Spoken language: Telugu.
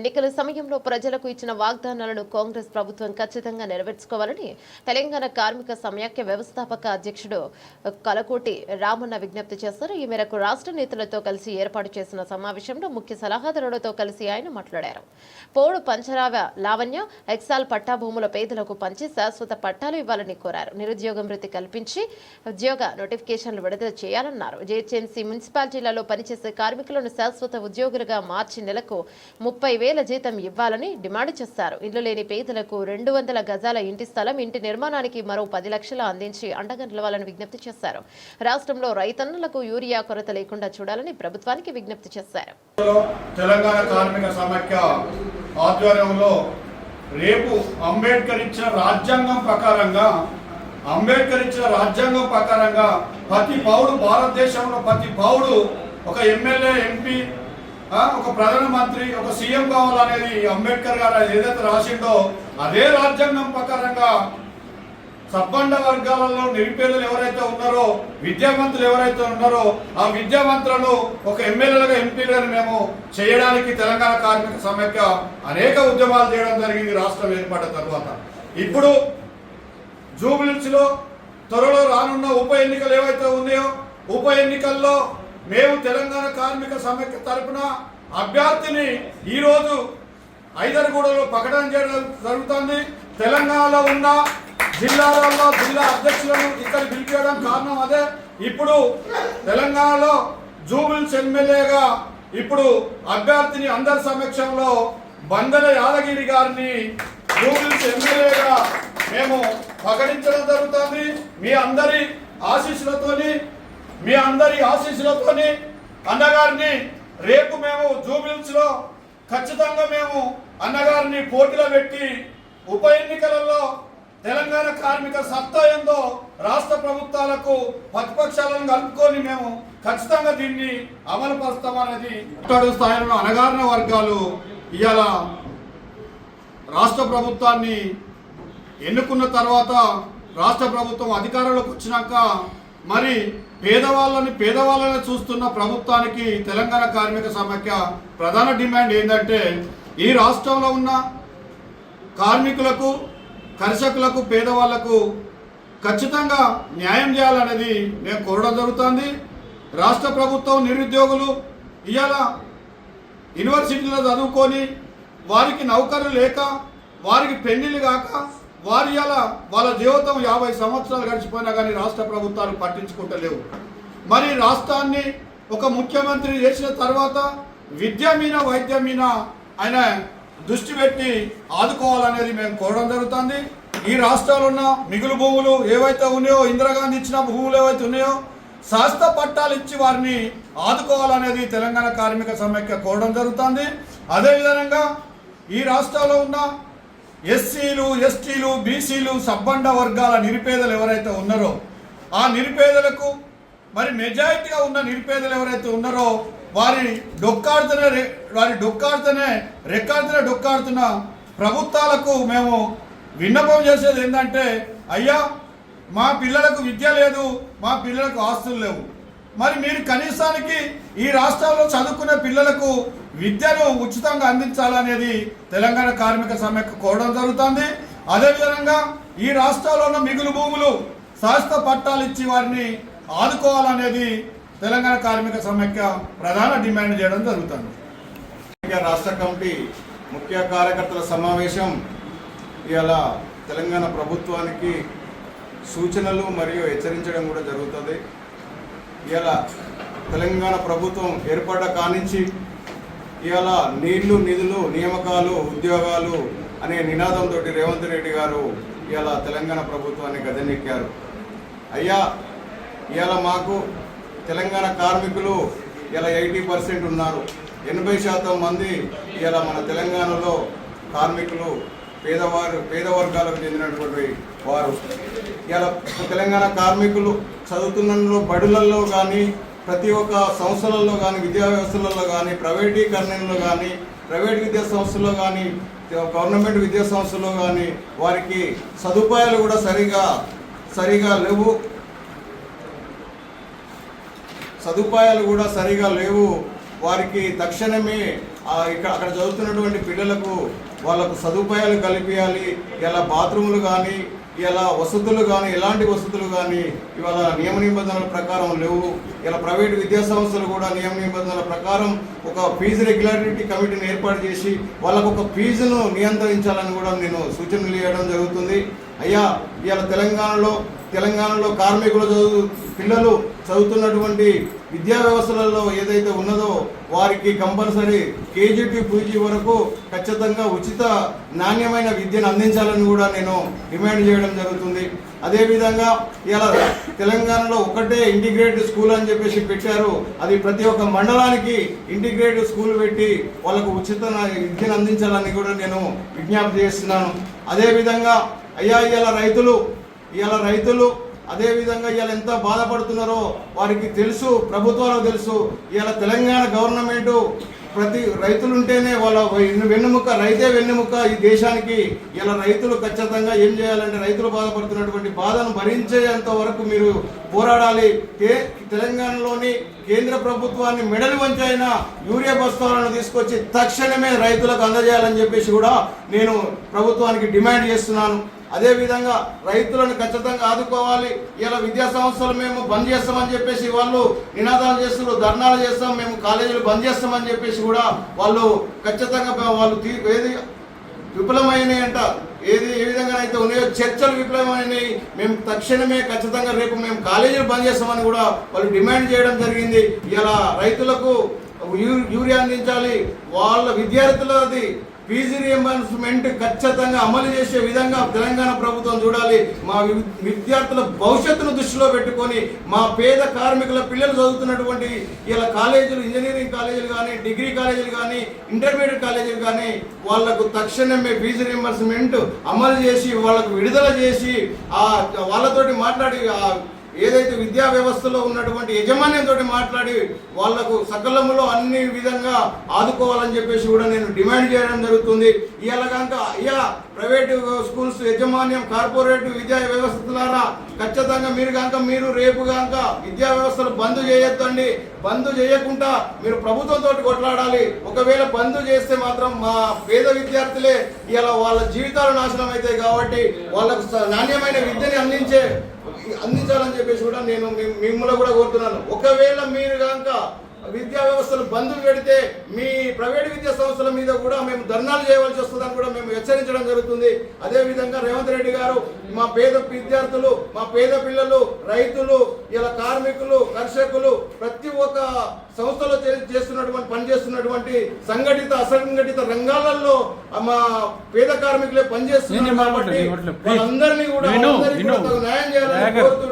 ఎన్నికల సమయంలో ప్రజలకు ఇచ్చిన వాగ్దానాలను కాంగ్రెస్ ప్రభుత్వం ఖచ్చితంగా నెరవేర్చుకోవాలని తెలంగాణ కార్మిక సమాఖ్య వ్యవస్థాపక అధ్యక్షుడు కలకోటి రామన్న విజ్ఞప్తి చేశారు. ఈ మేరకు రాష్ట్ర నేతలతో కలిసి ఏర్పాటు చేసిన సమావేశంలో ముఖ్య సలహాదారులతో కలిసి ఆయన మాట్లాడారు. పోడు పంచరావ లావణ్య ఎక్సాల్ పట్టా భూముల పేదలకు పంచి శాశ్వత పట్టాలు ఇవ్వాలని కోరారు. నిరుద్యోగ మృతి కల్పించి ఉద్యోగ నోటిఫికేషన్లు విడుదల చేయాలన్నారు. జేహెచ్ఎంసీ మున్సిపాలిటీలలో పనిచేసే కార్మికులను శాశ్వత ఉద్యోగులుగా మార్చి నెలకు ముప్పై వేల జీతం ఇవ్వాలని డిమాండ్ చేశారు. ఇల్లు లేని పేదలకు రెండు వందల గజాల ఇంటి స్థలం ఇంటి నిర్మాణానికి మరో పది లక్షలు అందించి అండగా నిలవాలని విజ్ఞప్తి చేశారు. రాష్ట్రంలో రైతన్నులకు యూరియా కొరత లేకుండా చూడాలని ప్రభుత్వానికి విజ్ఞప్తి చేశారు. తెలంగాణ కార్మిక సమాఖ్య ఆధ్వర్యంలో రేపు అంబేద్కర్ ఇచ్చిన రాజ్యాంగం ప్రకారంగా అంబేద్కర్ ఇచ్చిన రాజ్యాంగం ప్రకారంగా ప్రతి పౌరుడు భారతదేశంలో ప్రతి పౌరుడు ఒక ఎమ్మెల్యే ఎంపీ ఒక ప్రధానమంత్రి ఒక సీఎం కావాలనేది అంబేద్కర్ గారు ఏదైతే రాసిండో అదే రాజ్యాంగం ప్రకారంగా సబ్బండ వర్గాలలో నిరుపేదలు ఎవరైతే ఉన్నారో విద్యావంతులు ఎవరైతే ఉన్నారో ఆ విద్యావంతులను ఒక ఎమ్మెల్యేలుగా ఎంపీలుగా మేము చేయడానికి తెలంగాణ కార్మిక సమైక్య అనేక ఉద్యమాలు చేయడం జరిగింది రాష్ట్రం ఏర్పడిన తర్వాత. ఇప్పుడు జూబిలిన్స్లో త్వరలో రానున్న ఉప ఎన్నికలు ఏవైతే ఉన్నాయో ఉప ఎన్నికల్లో మేము తెలంగాణ కార్మిక సమైక్య తరపున అభ్యర్థిని ఈరోజు ఐదరగూడలో ప్రకటన చేయడం జరుగుతుంది. తెలంగాణలో ఉన్న జిల్లాలలో జిల్లా అధ్యక్షులను ఇక్కడ పిలిపించడం కారణం అదే. ఇప్పుడు తెలంగాణలో జూబిల్స్ ఎమ్మెల్యేగా ఇప్పుడు అభ్యర్థిని అందరి సమక్షంలో బందల యాదగిరి గారిని జూబిల్స్ ఎమ్మెల్యేగా మేము ప్రకటించడం జరుగుతుంది. మీ అందరి ఆశీస్సులతోని మీ అందరి ఆశీస్సులతోని అన్నగారిని రేపు మేము జూబిల్స్లో ఖచ్చితంగా మేము అన్నగారిని పోటీలో పెట్టి ఉప ఎన్నికలలో తెలంగాణ కార్మిక సత్తా ఏందో రాష్ట్ర ప్రభుత్వాలకు ప్రతిపక్షాలను కలుపుకొని మేము ఖచ్చితంగా దీన్ని అమలు పరుస్తామనేది స్థాయిలో అనగారిన వర్గాలు ఇవాళ రాష్ట్ర ప్రభుత్వాన్ని ఎన్నుకున్న తర్వాత రాష్ట్ర ప్రభుత్వం అధికారంలోకి వచ్చినాక మరి పేదవాళ్ళని పేదవాళ్ళని చూస్తున్న ప్రభుత్వానికి తెలంగాణ కార్మిక సమాఖ్య ప్రధాన డిమాండ్ ఏంటంటే ఈ రాష్ట్రంలో ఉన్న కార్మికులకు కర్షకులకు పేదవాళ్ళకు ఖచ్చితంగా న్యాయం చేయాలనేది మేము కోరడం జరుగుతుంది. రాష్ట్ర ప్రభుత్వం నిరుద్యోగులు ఇవాళ యూనివర్సిటీలో చదువుకొని వారికి నౌకర్లు లేక వారికి పెళ్ళిళ్ళు కాక వారి అలా వాళ్ళ జీవితం యాభై సంవత్సరాలు గడిచిపోయినా కానీ రాష్ట్ర ప్రభుత్వాలు పట్టించుకుంటలేవు. మరి రాష్ట్రాన్ని ఒక ముఖ్యమంత్రి చేసిన తర్వాత విద్య మీద వైద్యం మీద ఆయన దృష్టి పెట్టి ఆదుకోవాలనేది మేము కోరడం జరుగుతుంది. ఈ రాష్ట్రాలు ఉన్న మిగులు భూములు ఏవైతే ఉన్నాయో ఇందిరాగాంధీ ఇచ్చిన భూములు ఏవైతే ఉన్నాయో శాస్త్ర పట్టాలు ఇచ్చి వారిని ఆదుకోవాలనేది తెలంగాణ కార్మిక సమైక్య కోరడం జరుగుతుంది. అదేవిధంగా ఈ రాష్ట్రాల్లో ఉన్న ఎస్సీలు ఎస్టీలు బీసీలు సబ్బండ వర్గాల నిరుపేదలు ఎవరైతే ఉన్నారో ఆ నిరుపేదలకు మరి మెజారిటీగా ఉన్న నిరుపేదలు ఎవరైతే ఉన్నారో వారి డొక్కాడుతూనే వారి డొక్కాడుతూనే రెక్కాడుతూనే డొక్కాడుతున్న ప్రభుత్వాలకు మేము విన్నపం చేసేది ఏంటంటే అయ్యా మా పిల్లలకు విద్య లేదు మా పిల్లలకు ఆస్తులు లేవు. మరి మీరు కనీసానికి ఈ రాష్ట్రాల్లో చదువుకునే పిల్లలకు విద్యను ఉచితంగా అందించాలనేది తెలంగాణ కార్మిక సమ్మెకు కోరడం జరుగుతుంది. అదేవిధంగా ఈ రాష్ట్రాల్లో ఉన్న మిగులు భూములు శాస్త్ర పట్టాలు ఇచ్చి వారిని ఆదుకోవాలనేది తెలంగాణ కార్మిక సమైక్య ప్రధాన డిమాండ్ చేయడం జరుగుతుంది. రాష్ట్ర కమిటీ ముఖ్య కార్యకర్తల సమావేశం ఇవాళ తెలంగాణ ప్రభుత్వానికి సూచనలు మరియు హెచ్చరించడం కూడా జరుగుతుంది. ఇవాళ తెలంగాణ ప్రభుత్వం ఏర్పడ్డ కానించి ఇవాళ నీళ్ళు నిధులు నియామకాలు ఉద్యోగాలు అనే నినాదంతో రేవంత్ రెడ్డి గారు ఇవాళ తెలంగాణ ప్రభుత్వాన్ని గదనెక్కారు అయ్యా ఇవాళ మాకు తెలంగాణ కార్మికులు ఇలా ఎయిటీ పర్సెంట్ ఉన్నారు. ఎనభై శాతం మంది ఇలా మన తెలంగాణలో కార్మికులు పేదవారు పేద వర్గాలకు చెందినటువంటి వారు. ఇలా తెలంగాణ కార్మికులు చదువుతున్న బడులలో కానీ ప్రతి ఒక్క సంస్థలలో కానీ విద్యా వ్యవస్థలలో కానీ ప్రైవేటీకరణలో కానీ ప్రైవేట్ విద్యా సంస్థల్లో కానీ గవర్నమెంట్ విద్యా సంస్థలో కానీ వారికి సదుపాయాలు కూడా సరిగా సరిగా లేవు. సదుపాయాలు కూడా సరిగా లేవు. వారికి తక్షణమే ఇక్కడ అక్కడ చదువుతున్నటువంటి పిల్లలకు వాళ్ళకు సదుపాయాలు కల్పించాలి. ఇలా బాత్రూములు కానీ ఇలా వసతులు కానీ ఎలాంటి వసతులు కానీ ఇవాళ నియమ నిబంధనల ప్రకారం లేవు. ఇలా ప్రైవేట్ విద్యా సంస్థలు కూడా నియమ నిబంధనల ప్రకారం ఒక ఫీజు రెగ్యులారిటీ కమిటీని ఏర్పాటు చేసి వాళ్ళకు ఒక ఫీజును నియంత్రించాలని కూడా నేను సూచనలు ఇవ్వడం జరుగుతుంది. అయ్యా ఇవాళ తెలంగాణలో తెలంగాణలో కార్మికులు చదువు పిల్లలు చదువుతున్నటువంటి విద్యా వ్యవస్థలలో ఏదైతే ఉన్నదో వారికి కంపల్సరీ కేజీపీ పూజీ వరకు ఖచ్చితంగా ఉచిత నాణ్యమైన విద్యను అందించాలని కూడా నేను డిమాండ్ చేయడం జరుగుతుంది. అదేవిధంగా ఇలా తెలంగాణలో ఒకటే ఇంటిగ్రేటెడ్ స్కూల్ అని చెప్పేసి పెట్టారు. అది ప్రతి ఒక్క మండలానికి ఇంటిగ్రేటెడ్ స్కూల్ పెట్టి వాళ్ళకు ఉచిత విద్యను అందించాలని కూడా నేను విజ్ఞప్తి చేస్తున్నాను. అదేవిధంగా అయ్యా ఇలా రైతులు ఇవాళ రైతులు అదేవిధంగా ఇవాళ ఎంత బాధపడుతున్నారో వారికి తెలుసు ప్రభుత్వాలకు తెలుసు. ఇవాళ తెలంగాణ గవర్నమెంటు ప్రతి రైతులు ఉంటేనే వాళ్ళ వెన్నుముక వెన్నుముక్క రైతే వెన్నుముక్క ఈ దేశానికి. ఇలా రైతులు ఖచ్చితంగా ఏం చేయాలంటే రైతులు బాధపడుతున్నటువంటి బాధను భరించేంత వరకు మీరు పోరాడాలి. కే- తెలంగాణలోని కేంద్ర ప్రభుత్వాన్ని మెడలు వంచైన యూరియా బస్తాలను తీసుకొచ్చి తక్షణమే రైతులకు అందజేయాలని చెప్పేసి కూడా నేను ప్రభుత్వానికి డిమాండ్ చేస్తున్నాను. అదే విధంగా రైతులను ఖచ్చితంగా ఆదుకోవాలి. ఇలా విద్యా సంస్థలు మేము బంద్ చేస్తామని చెప్పేసి వాళ్ళు నినాదాలు చేస్తున్నారు ధర్నాలు చేస్తాం మేము కాలేజీలు బంద్ చేస్తామని చెప్పేసి కూడా వాళ్ళు ఖచ్చితంగా వాళ్ళు తీ- ఏది విఫలమైనవి అంట ఏది ఏ విధంగా అయితే ఉన్నాయో చర్చలు విఫలమైనవి మేము తక్షణమే ఖచ్చితంగా రేపు మేము కాలేజీలు బంద్ చేస్తామని కూడా వాళ్ళు డిమాండ్ చేయడం జరిగింది. ఇలా రైతులకు యూ- యూరియా అందించాలి. వాళ్ళ విద్యార్థులది ఫీజు రియంబర్స్మెంట్ ఖచ్చితంగా అమలు చేసే విధంగా తెలంగాణ ప్రభుత్వం చూడాలి. మా విద్యార్థుల భవిష్యత్తును దృష్టిలో పెట్టుకొని మా పేద కార్మికుల పిల్లలు చదువుతున్నటువంటి ఇలా కాలేజీలు ఇంజనీరింగ్ కాలేజీలు కానీ డిగ్రీ కాలేజీలు కానీ ఇంటర్మీడియట్ కాలేజీలు కానీ వాళ్ళకు తక్షణమే ఫీజు రియంబర్స్మెంట్ అమలు చేసి వాళ్ళకు విడుదల చేసి ఆ వాళ్ళతోటి మాట్లాడి ఆ ఏదైతే విద్యా వ్యవస్థలో ఉన్నటువంటి యజమాన్యంతో మాట్లాడి వాళ్ళకు సకలములో అన్ని విధంగా ఆదుకోవాలని చెప్పేసి కూడా నేను డిమాండ్ చేయడం జరుగుతుంది. ఇవాళ కనుక అయ్యా ప్రైవేటు స్కూల్స్ యజమాన్యం కార్పొరేట్ విద్యా వ్యవస్థ ద్వారా ఖచ్చితంగా మీరు కనుక మీరు రేపు కనుక విద్యా వ్యవస్థలు బంద్ చేయొద్దండి. బంద్ చేయకుండా మీరు ప్రభుత్వంతో కొట్లాడాలి. ఒకవేళ బంద్ చేస్తే మాత్రం మా పేద విద్యార్థులే ఇలా వాళ్ళ జీవితాలు నాశనం అవుతాయి కాబట్టి వాళ్ళకు స- నాణ్యమైన విద్యని అందించే అందించాలని చెప్పేసి కూడా నేను మిమ్మల్ని కూడా కోరుతున్నాను. ఒకవేళ మీరు కనుక విద్యా వ్యవస్థలు బంద్ పెడితే మీ ప్రైవేట్ విద్యా సంస్థల మీద కూడా మేము ధర్నాలు చేయవలసి వస్తుందని కూడా మేము హెచ్చరించడం జరుగుతుంది అదే విధంగా రేవంత్ రెడ్డి గారు మా పేద విద్యార్థులు మా పేద పిల్లలు రైతులు ఇలా కార్మికులు కర్షకులు ప్రతి ఒక్క సంస్థలో చేస్తున్నటువంటి పనిచేస్తున్నటువంటి సంఘటిత అసంఘటిత రంగాలలో మా పేద కార్మికులే పనిచేస్తున్నారు నేను కాబట్టి. వాళ్ళందరినీ కూడా న్యాయం చేయాలని. కోరుతూ